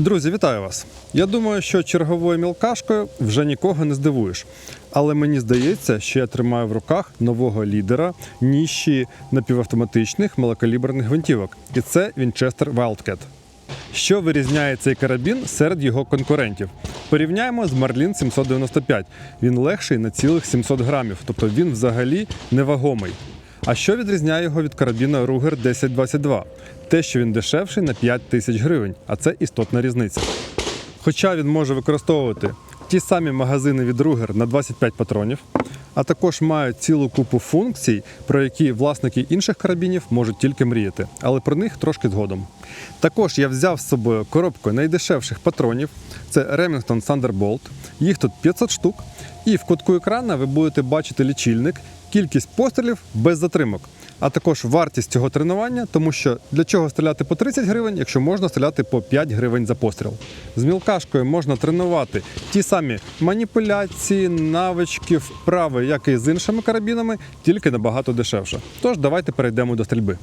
Друзі, вітаю вас! Я думаю, що черговою мілкашкою вже нікого не здивуєш. Але мені здається, що я тримаю в руках нового лідера ніші напівавтоматичних малокаліберних гвинтівок. І це Winchester Wildcat. Що вирізняє цей карабін серед його конкурентів? Порівняємо з Marlin 795. Він легший на цілих 700 грамів, тобто він взагалі невагомий. А що відрізняє його від карабіна Ruger 1022? Те, що він дешевший на 5 тисяч гривень, а це істотна різниця. Хоча він може використовувати ті самі магазини від Ruger на 25 патронів, а також мають цілу купу функцій, про які власники інших карабінів можуть тільки мріяти, але про них трошки згодом. Також я взяв з собою коробку найдешевших патронів. Це Remington Thunderbolt. Їх тут 500 штук. І в кутку екрана ви будете бачити лічильник, кількість пострілів без затримок, а також вартість цього тренування, тому що для чого стріляти по 30 гривень, якщо можна стріляти по 5 гривень за постріл. З мілкашкою можна тренувати ті самі маніпуляції, навички, вправи, як і з іншими карабінами, тільки набагато дешевше. Тож давайте перейдемо до стрільби.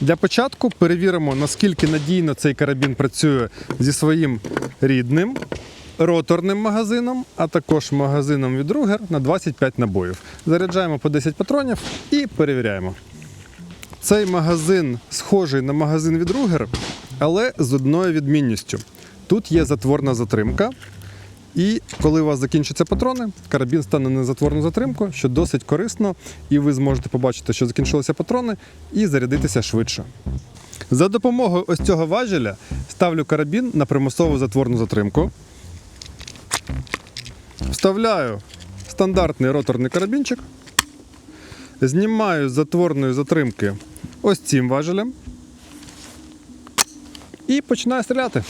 Для початку перевіримо, наскільки надійно цей карабін працює зі своїм рідним роторним магазином, а також магазином від Ruger на 25 набоїв. Заряджаємо по 10 патронів і перевіряємо. Цей магазин схожий на магазин від Ruger, але з одною відмінністю. Тут є затворна затримка. І коли у вас закінчаться патрони, карабін стане на затворну затримку, що досить корисно, і ви зможете побачити, що закінчилися патрони, і зарядитися швидше. За допомогою ось цього важеля ставлю карабін на примусову затворну затримку. Вставляю стандартний роторний карабінчик. Знімаю з затворної затримки ось цим важелем. І починаю стріляти.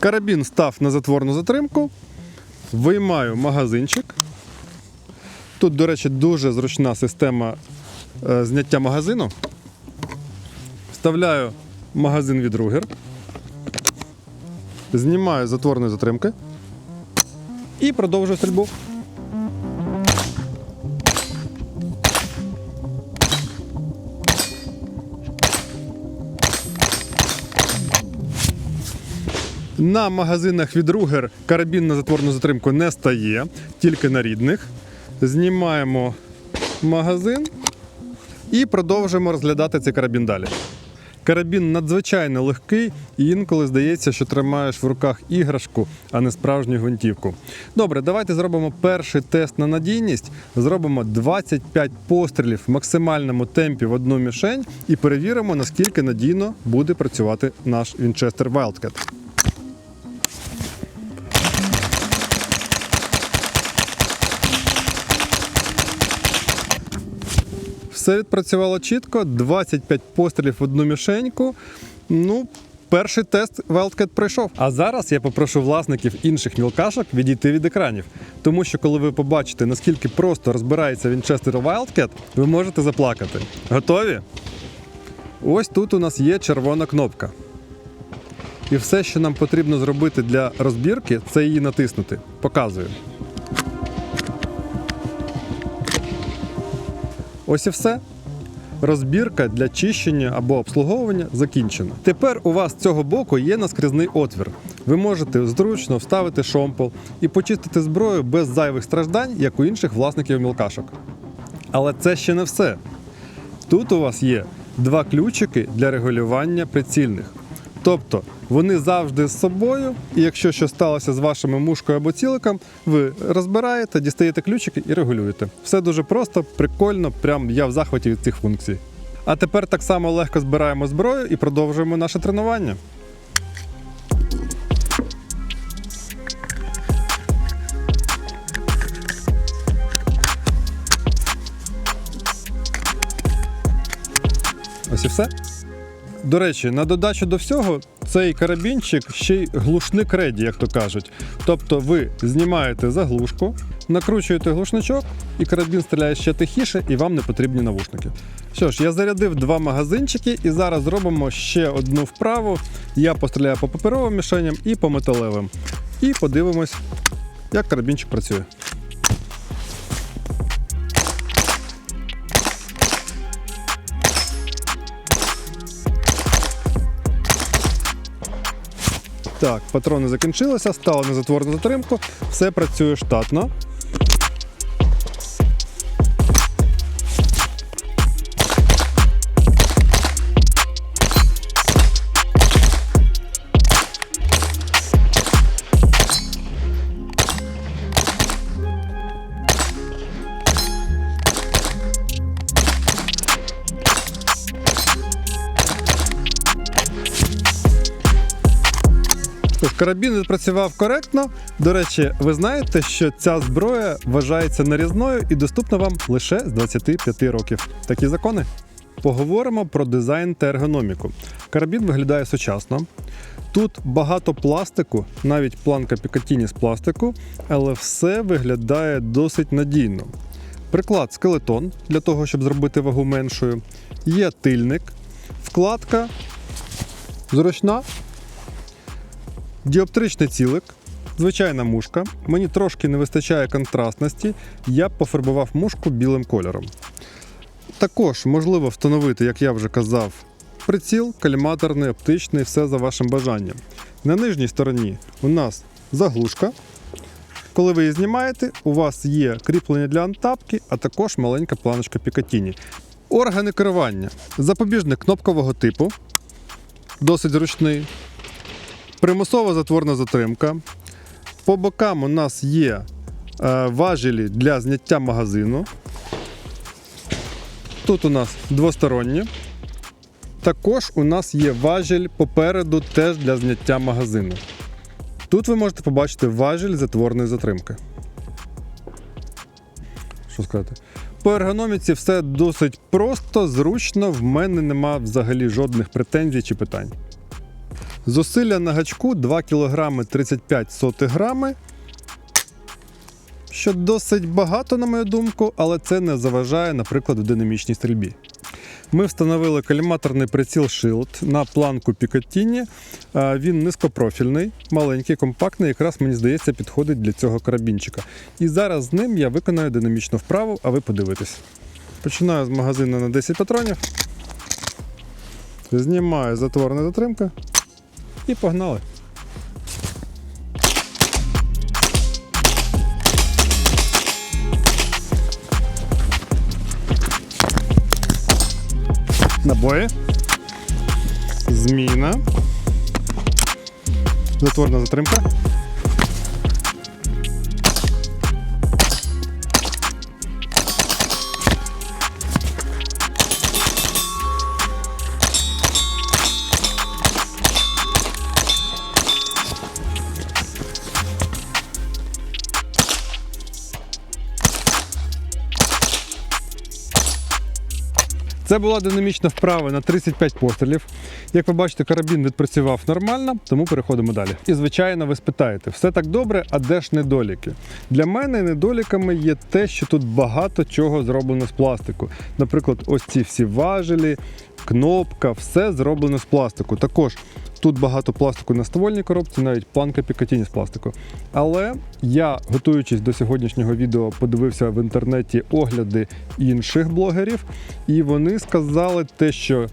Карабін став на затворну затримку. Виймаю магазинчик. Тут, до речі, дуже зручна система е, зняття магазину. Вставляю магазин від ругер, Знімаю затворної затримки. І продовжую стрільбу. На магазинах від Ruger карабін на затворну затримку не стає, тільки на рідних. Знімаємо магазин і продовжуємо розглядати цей карабін далі. Карабін надзвичайно легкий, і інколи здається, що тримаєш в руках іграшку, а не справжню гвинтівку. Добре, давайте зробимо перший тест на надійність. Зробимо 25 пострілів в максимальному темпі в одну мішень і перевіримо, наскільки надійно буде працювати наш Winchester Wildcat. Все відпрацювало чітко, 25 пострілів в одну мішеньку. Ну, перший тест Wildcat пройшов. А зараз я попрошу власників інших мілкашок відійти від екранів. Тому що, коли ви побачите, наскільки просто розбирається Winchester Wildcat, ви можете заплакати. Готові? Ось тут у нас є червона кнопка. І все, що нам потрібно зробити для розбірки, це її натиснути. Показую. Ось і все. Розбірка для чищення або обслуговування закінчена. Тепер у вас з цього боку є наскрізний отвір. Ви можете зручно вставити шомпол і почистити зброю без зайвих страждань, як у інших власників мілкашок. Але це ще не все. Тут у вас є два ключики для регулювання прицільних. Тобто вони завжди з собою, і якщо щось сталося з вашими мушкою або ціликом, ви розбираєте, дістаєте ключики і регулюєте. Все дуже просто, прикольно, прям я в захваті від цих функцій. А тепер так само легко збираємо зброю і продовжуємо наше тренування. Ось і все. До речі, на додачу до всього, цей карабінчик ще й глушник реді, як то кажуть. Тобто ви знімаєте заглушку, накручуєте глушничок, і карабін стріляє ще тихіше, і вам не потрібні навушники. Що ж, я зарядив два магазинчики, і зараз зробимо ще одну вправу. Я постріляю по паперовим мішеням і по металевим. і подивимось, як карабінчик працює. Так, патрони закінчилися, стали на затворну затримку, все працює штатно. Тож, карабін відпрацював коректно. До речі, ви знаєте, що ця зброя вважається нарізною і доступна вам лише з 25 років. Такі закони. Поговоримо про дизайн та ергономіку. Карабін виглядає сучасно. Тут багато пластику, навіть планка Пікатіні з пластику, але все виглядає досить надійно. Приклад скелетон для того, щоб зробити вагу меншою. Є тильник, вкладка зручна, Діоптричний цілик, звичайна мушка. Мені трошки не вистачає контрастності, я пофарбував мушку білим кольором. Також можливо встановити, як я вже казав, приціл, каліматорний, оптичний, все за вашим бажанням. На нижній стороні у нас заглушка. Коли ви її знімаєте, у вас є кріплення для антапки, а також маленька планочка Пікатіні. Органи керування. Запобіжник кнопкового типу, досить зручний примусова затворна затримка. По бокам у нас є е, важелі для зняття магазину. Тут у нас двосторонні. Також у нас є важіль попереду теж для зняття магазину. Тут ви можете побачити важіль затворної затримки. Що сказати? По ергономіці все досить просто, зручно, в мене нема взагалі жодних претензій чи питань. Зусилля на гачку 2 кг 35 сотих грами. Що досить багато, на мою думку, але це не заважає, наприклад, в динамічній стрільбі. Ми встановили каліматорний приціл Shield на планку. А, Він низькопрофільний, маленький, компактний, якраз мені здається, підходить для цього карабінчика. І зараз з ним я виконаю динамічну вправу, а ви подивитесь. Починаю з магазину на 10 патронів. Знімаю затворна затримка. І погнали. Набої. Зміна. Затворна затримка. Це була динамічна вправа на 35 пострілів. Як ви бачите, карабін відпрацював нормально, тому переходимо далі. І звичайно, ви спитаєте, все так добре, а де ж недоліки? Для мене недоліками є те, що тут багато чого зроблено з пластику. Наприклад, ось ці всі важелі, кнопка, все зроблено з пластику. Також тут багато пластику на ствольній коробці, навіть планка Пікатіні з пластику. Але я, готуючись до сьогоднішнього відео, подивився в інтернеті огляди інших блогерів, і вони сказали те, що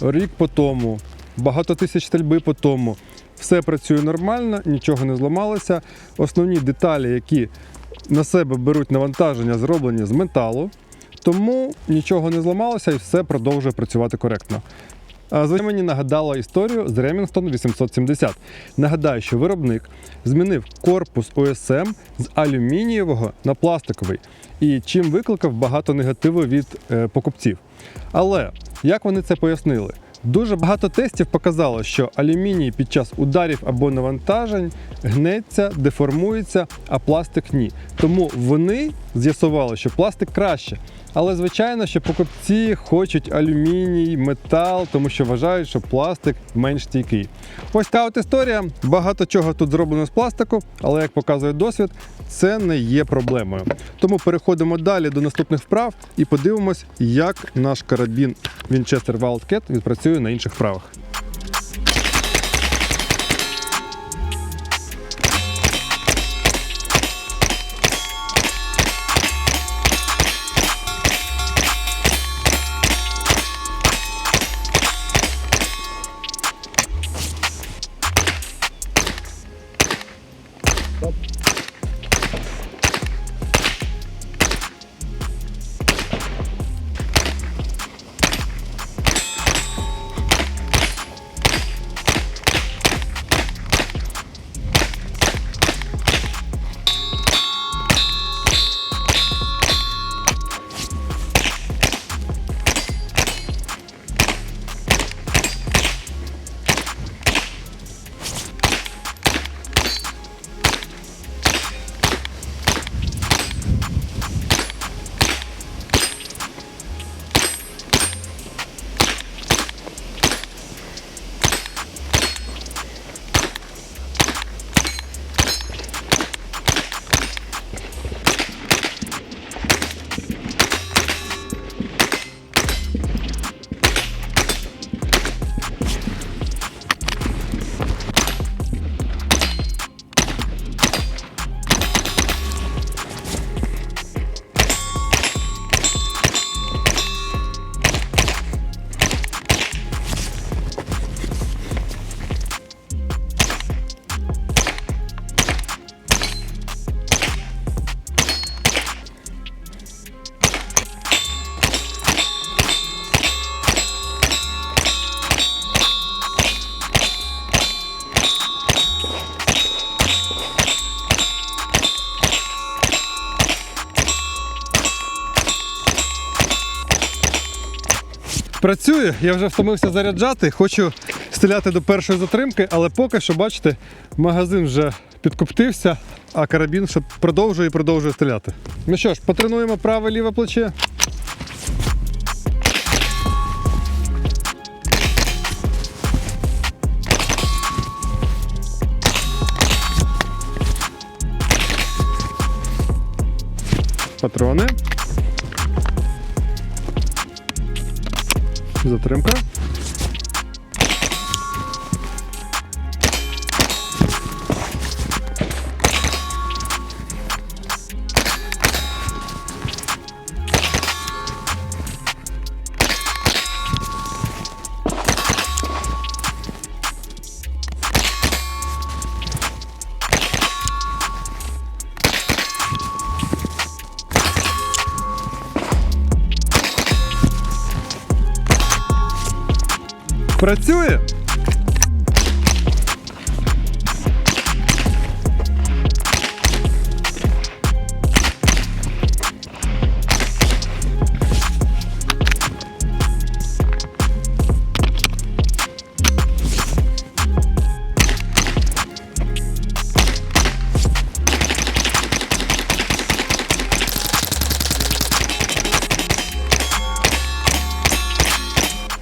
рік по тому, багато тисяч стрільби по тому, все працює нормально, нічого не зламалося. Основні деталі, які на себе беруть навантаження, зроблені з металу. Тому нічого не зламалося і все продовжує працювати коректно. Звичайно, мені нагадало історію з Remington 870. Нагадаю, що виробник змінив корпус ОСМ з алюмінієвого на пластиковий, і чим викликав багато негативу від е, покупців. Але як вони це пояснили? Дуже багато тестів показало, що алюміній під час ударів або навантажень гнеться, деформується, а пластик ні. Тому вони з'ясували, що пластик краще. Але звичайно, що покупці хочуть алюміній, метал, тому що вважають, що пластик менш стійкий. Ось така от історія. Багато чого тут зроблено з пластику, але як показує досвід, це не є проблемою. Тому переходимо далі до наступних вправ і подивимось, як наш карабін Winchester Wildcat відпрацює на інших вправах. Працює, я вже втомився заряджати, хочу стріляти до першої затримки, але поки що, бачите, магазин вже підкоптився, а карабін ще продовжує і продовжує стріляти. Ну що ж, потренуємо праве ліве плече. Патрони. Затримка. Працює.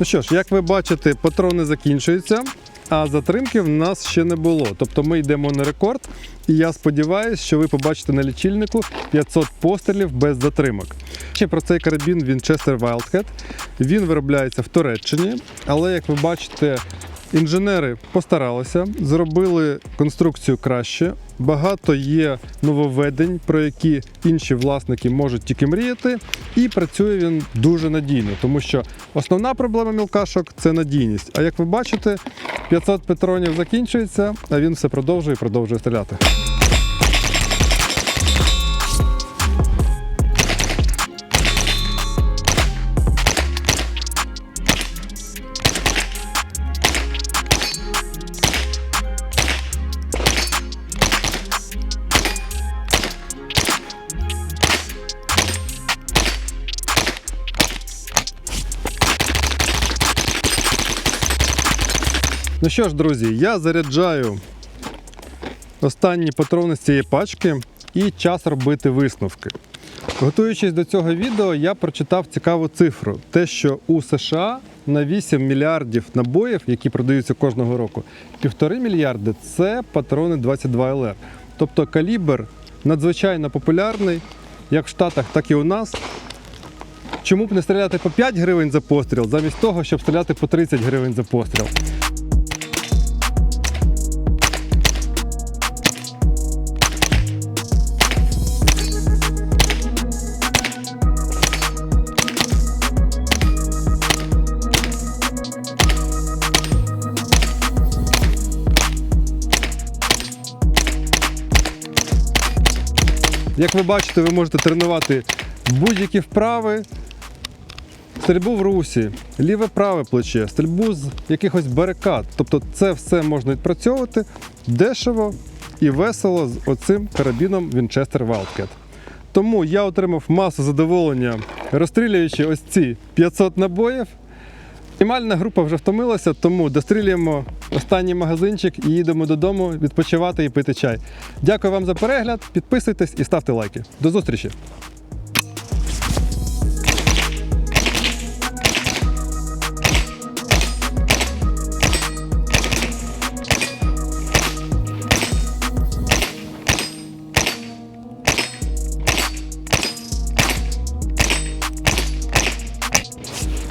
Ну що ж, як ви бачите, патрони закінчуються, а затримки в нас ще не було. Тобто ми йдемо на рекорд, і я сподіваюся, що ви побачите на лічильнику 500 пострілів без затримок. Ще про цей карабін Winchester Wildcat. Він виробляється в Туреччині, але як ви бачите, інженери постаралися, зробили конструкцію краще. Багато є нововведень, про які інші власники можуть тільки мріяти, і працює він дуже надійно, тому що основна проблема мілкашок це надійність. А як ви бачите, 500 патронів закінчується, а він все продовжує і продовжує стріляти. Ну що ж, друзі, я заряджаю останні патрони з цієї пачки і час робити висновки. Готуючись до цього відео, я прочитав цікаву цифру: те, що у США на 8 мільярдів набоїв, які продаються кожного року, півтори мільярди це патрони 22 ЛР. Тобто калібр надзвичайно популярний, як в Штатах, так і у нас. Чому б не стріляти по 5 гривень за постріл, замість того, щоб стріляти по 30 гривень за постріл? Як ви бачите, ви можете тренувати будь-які вправи, стрільбу в русі, ліве праве плече, стрільбу з якихось барикад. Тобто це все можна відпрацьовувати дешево і весело з оцим карабіном Winchester Wildcat. Тому я отримав масу задоволення, розстрілюючи ось ці 500 набоїв. Знімальна група вже втомилася, тому дострілюємо останній магазинчик і їдемо додому відпочивати і пити чай. Дякую вам за перегляд, підписуйтесь і ставте лайки. До зустрічі!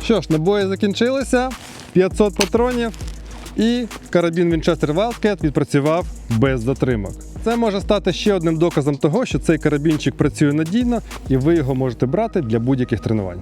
Що ж, набої закінчилися, 500 патронів і карабін Winchester Wildcat відпрацював без затримок. Це може стати ще одним доказом того, що цей карабінчик працює надійно і ви його можете брати для будь-яких тренувань.